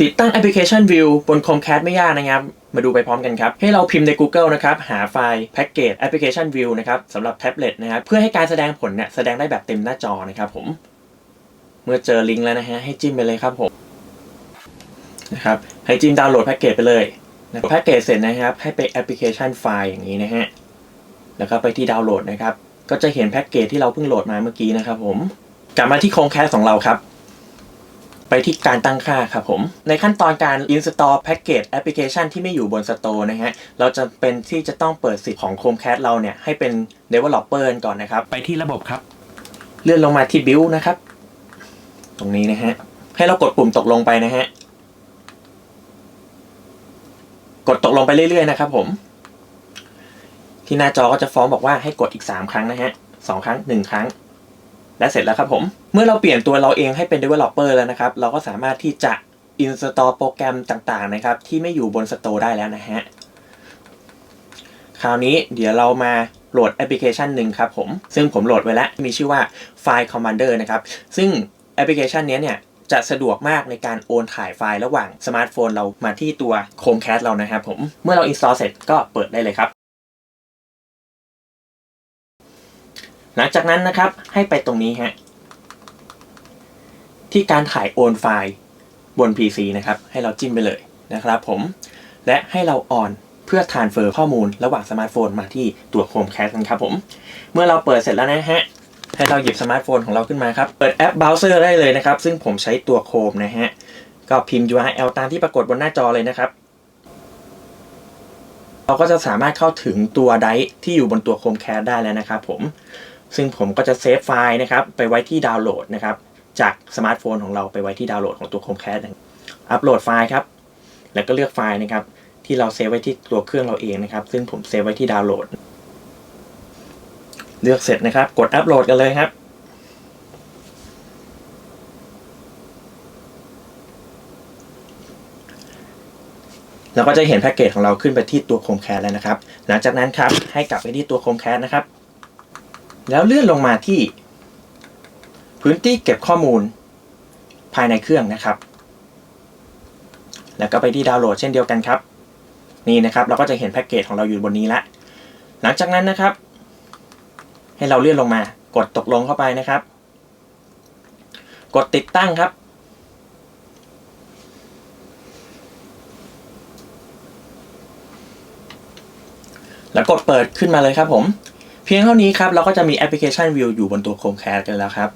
ติดตั้งแอปพลิเคชัน View บน Chromecast ไม่ยากนะครับ มาดูไปพร้อมกันครับ ให้เราพิมพ์ใน Google นะครับ หาไฟล์แพ็กเกจแอปพลิเคชัน View นะครับสำหรับแท็บเล็ตนะครับเพื่อให้การแสดงผลเนี่ยแสดงได้แบบเต็มหน้าจอนะครับผม เมื่อเจอลิงก์แล้วนะฮะให้จิ้มไปเลยครับผมนะครับให้จิ้มดาวน์โหลดแพ็กเกจไปเลยนะแพ็กเกจเสร็จนะครับ ให้ไปแอปพลิเคชันไฟล์อย่างนี้นะฮะแล้วก็ไปที่ดาวน์โหลดนะครับก็จะเห็นแพ็กเกจที่เราเพิ่งโหลดมาเมื่อกี้นะครับผมกลับมาที่ Chromecast ของเราครับ ไปที่การตั้งค่าครับผม ในขั้นตอนการ install package application ที่ไม่อยู่บน Store นะฮะ เราจะเป็นที่จะต้องเปิดสิทธิ์ของ Chromecast เราเนี่ย ให้เป็น developer กันก่อนนะครับ ไปที่ระบบครับ เลื่อนลงมาที่ build นะครับ ตรงนี้นะฮะ ให้เรากดปุ่มตกลงไปนะฮะ กดตกลงไปเรื่อยๆนะครับผม ที่หน้าจอก็จะฟ้องบอกว่าให้กดอีก 3 ครั้งนะฮะสองครั้ง 1 ครั้ง และเสร็จแล้วครับผม เมื่อเราเปลี่ยนตัวเราเองให้เป็น developer แล้วนะครับ เราก็สามารถที่จะ install โปรแกรมต่างๆนะครับ ที่ไม่อยู่บน Store ได้แล้วนะฮะ คราวนี้เดี๋ยวเรามาโหลดแอปพลิเคชันหนึ่งครับผม ซึ่งผมโหลดไว้แล้ว มีชื่อว่า File Commander นะครับ ซึ่งแอปพลิเคชันนี้เนี่ยจะสะดวกมากในการโอนถ่ายไฟล์ระหว่างสมาร์ทโฟนเรามาที่ตัว Chromecast เรานะครับผม เมื่อเรา install เสร็จก็เปิดได้เลยครับ หลังจากนั้นนะครับให้ไปตรงนี้ฮะที่การถ่ายโอนไฟล์บน PC นะครับ ให้เราจิ้มไปเลยนะครับผม และให้เราออนเพื่อ transfer ข้อมูลระหว่างสมาร์ทโฟนมาที่ตัว Chromecast กันครับผม เมื่อเราเปิดเสร็จแล้วนะฮะ ให้เราหยิบสมาร์ทโฟนของเราขึ้นมาครับ เปิดแอปเบราว์เซอร์ได้เลยนะครับ ซึ่งผมใช้ตัว Chrome นะฮะ ก็พิมพ์ URL ตามที่ปรากฏบนหน้าจอเลยนะครับ เราก็จะสามารถเข้าถึงตัวไดร์ที่อยู่บนตัว Chromecast ได้แล้วนะครับผม ซึ่งผมก็จะเซฟไฟล์นะครับไปไว้ที่ดาวน์โหลดนะครับจากสมาร์ทโฟนของเราไปไว้ที่ดาวน์โหลดของตัว Chromecast อัปโหลดไฟล์ครับ แล้วก็เลือกไฟล์นะครับ ที่เราเซฟไว้ที่ตัวเครื่องเราเองนะครับ ซึ่งผมเซฟไว้ที่ดาวน์โหลด เลือกเสร็จนะครับ กดอัปโหลดกันเลยครับ เราก็จะเห็นแพ็กเกจของเราขึ้นไปที่ตัว Chromecast แล้วนะครับ หลังจากนั้นครับให้กลับไปที่ตัว Chromecast นะครับ แล้วเลื่อนลงมาที่ พื้นที่เก็บข้อมูลภายในเครื่องนะครับ แล้วก็ไปที่ดาวน์โหลดเช่นเดียวกันครับ นี่นะครับเราก็จะเห็นแพ็กเกจของเราอยู่บนนี้ละ หลังจากนั้นนะครับ ให้เราเลื่อนลงมากดตกลงเข้าไปนะครับ กดติดตั้งครับแล้วกดเปิดขึ้นมาเลยครับผม เพียงเท่านี้ครับเราก็จะมีแอปพลิเคชัน View อยู่บนตัว Chromecast กันแล้วครับ